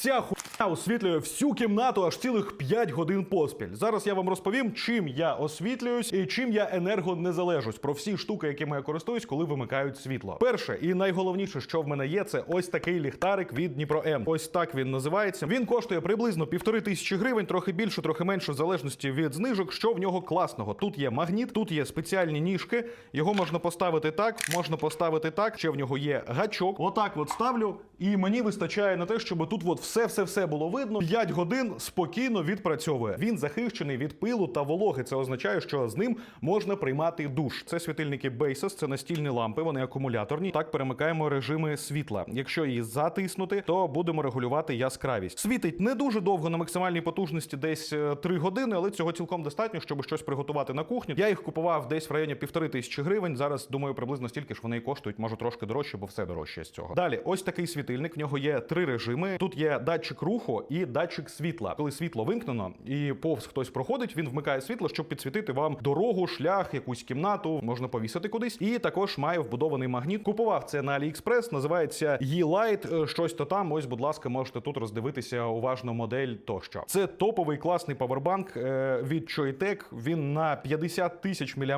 Ця хуйня освітлює всю кімнату аж цілих 5 годин поспіль. Зараз я вам розповім, чим я освітлююсь і чим я енергонезалежусь про всі штуки, якими я користуюсь, коли вимикають світло. Перше і найголовніше, що в мене є, це ось такий ліхтарик від Дніпро М. Ось так він називається. Він коштує приблизно півтори тисячі гривень, трохи більше, трохи менше, в залежності від знижок. Що в нього класного? Тут є магніт, тут є спеціальні ніжки. Його можна поставити так, можна поставити так. Ще в нього є гачок. Отак от ставлю, і мені вистачає на те, щоб тут от все, все, все було видно. 5 годин спокійно відпрацьовує. Він захищений від пилу та вологи. Це означає, що з ним можна приймати душ. Це світильники Basis, це настільні лампи, вони акумуляторні. Так перемикаємо режими світла. Якщо її затиснути, то будемо регулювати яскравість. Світить не дуже довго на максимальній потужності, десь 3 години, але цього цілком достатньо, щоб щось приготувати на кухні. Я їх купував десь в районі півтори тисячі гривень. Зараз думаю, приблизно стільки ж вони коштують, може трошки дорожче, бо все дорожче з цього. Далі, ось такий світильник. В нього є три режими. Тут є датчик руху і датчик світла. Коли світло вимкнено і повз хтось проходить, він вмикає світло, щоб підсвітити вам дорогу, шлях, якусь кімнату, можна повісити кудись. І також має вбудований магніт. Купував це на AliExpress, називається E-Light, е, щось то там. Ось, будь ласка, можете тут роздивитися уважно модель тощо. Це топовий класний павербанк е, від Choitech. Він на 50 тисяч мАч.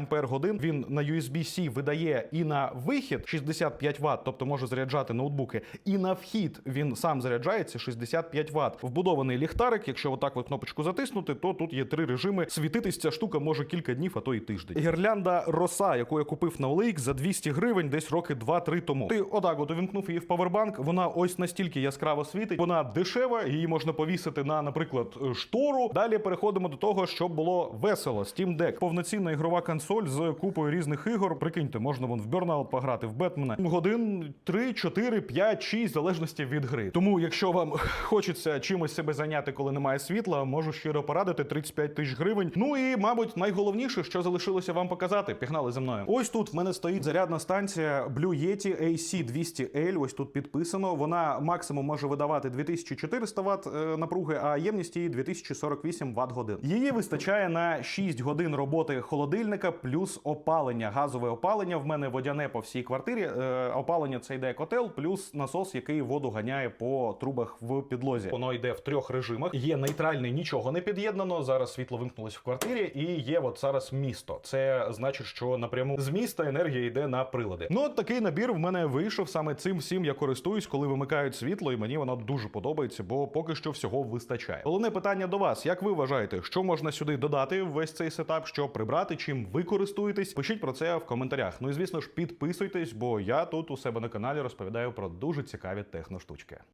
Він на USB-C видає і на вихід 65 Вт, тобто може заряджати ноутбуки, і на вхід він сам заряджається 65 Вт. Вбудований ліхтарик. Якщо отак от кнопочку затиснути, то тут є три режими. Світитись ця штука може кілька днів, а то і тиждень. Гірлянда роса, яку я купив на OLX за 200 гривень, десь роки 2-3 тому. Ти отак от увімкнув її в павербанк. Вона ось настільки яскраво світить. Вона дешева, її можна повісити на, наприклад, штору. Далі переходимо до того, щоб було весело. Steam Deck. повноцінна ігрова консоль з купою різних ігор. Прикиньте, можна вон в Burnout пограти, в Бетмена. Годин 3, 4, 5, 6, в залежності від гри. Тому, якщо вам хочеться чимось себе зайняти, коли немає світла, можу щиро порадити 35 тисяч гривень. Ну і, мабуть, найголовніше, що залишилося вам показати. Пігнали за мною. Ось тут в мене стоїть зарядна станція Blue Yeti AC200L. Ось тут підписано. Вона максимум може видавати 2400 Вт е, напруги, а ємність її 2048 Вт годин. Її вистачає на 6 годин роботи холодильника плюс опалення. Газове опалення в мене водяне по всій квартирі. Е, опалення це йде котел, плюс насос, який воду ганяє по трубах в підлозі. Воно йде в трьох режимах. Є нейтральний, нічого не під'єднано. Зараз світло вимкнулось в квартирі, і є от зараз місто. Це значить, що напряму з міста енергія йде на прилади. Ну от такий набір в мене вийшов. Саме цим всім я користуюсь, коли вимикають світло, і мені воно дуже подобається, бо поки що всього вистачає. Головне питання до вас: як ви вважаєте, що можна сюди додати в весь цей сетап, що прибрати, чим ви користуєтесь? Пишіть про це в коментарях. Ну і звісно ж, підписуйтесь, бо я тут у себе на каналі розповідаю про дуже цікаві техноштучки.